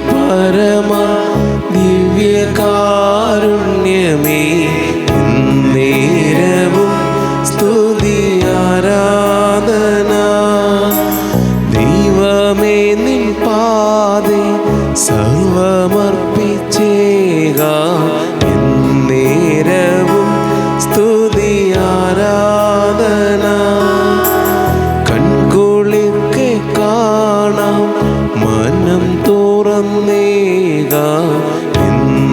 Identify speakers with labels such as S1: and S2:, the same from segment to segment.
S1: പരമ ദിവ്യകാരുണ്യമേ നേരവും സ്തുതി ആരാധന ദൈവമേ നിൻ പാതെ സർവമർപ്പിച്ചേക. നേരവും സ്തുതി ആരാധന കൺകുളിർക്കെ കാണാം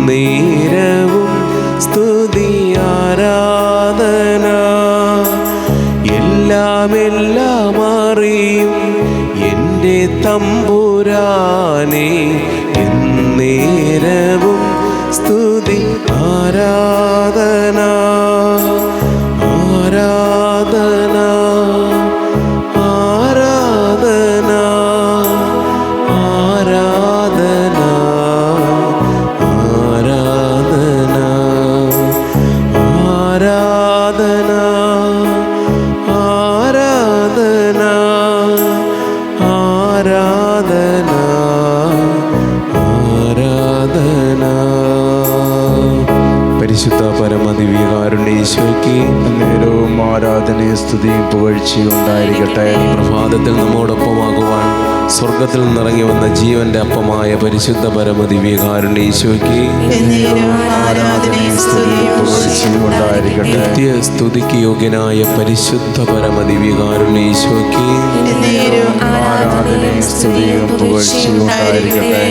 S1: എന്നേരവും സ്തുതി ആരാധന എല്ലാം എല്ലാം അറിയും എന്റെ തമ്പുരാനെ. എന്നേരവും സ്തുതി ആരാധന ആരാധന ആരാധന ആരാധന. പരിശുദ്ധ പരമദിവ്യകാരുണ്യ ഈശോയ്ക്ക്
S2: നേരവും ആരാധനയും സ്തുതിയും പുകഴ്ചയും ഉണ്ടായിരിക്കട്ടെ.
S1: പ്രഭാതത്തിൽ നമ്മോടൊപ്പമാകുവാൻ സ്വർഗത്തിൽ നിന്നിറങ്ങി വന്ന ജീവന്റെ അപ്പമായ പരിശുദ്ധ പരമദിവ്യകാരുണ്യ ഈശോയ്ക്ക് നിത്യ സ്തുതിക്ക് യോഗ്യനായ പരിശുദ്ധ പരമദിവ്യകാരുണ്യ ഈശോയ്ക്ക്
S3: ക്രിസ്തുവിൽ പുകഴ്ചയുണ്ടായിരിക്കട്ടെ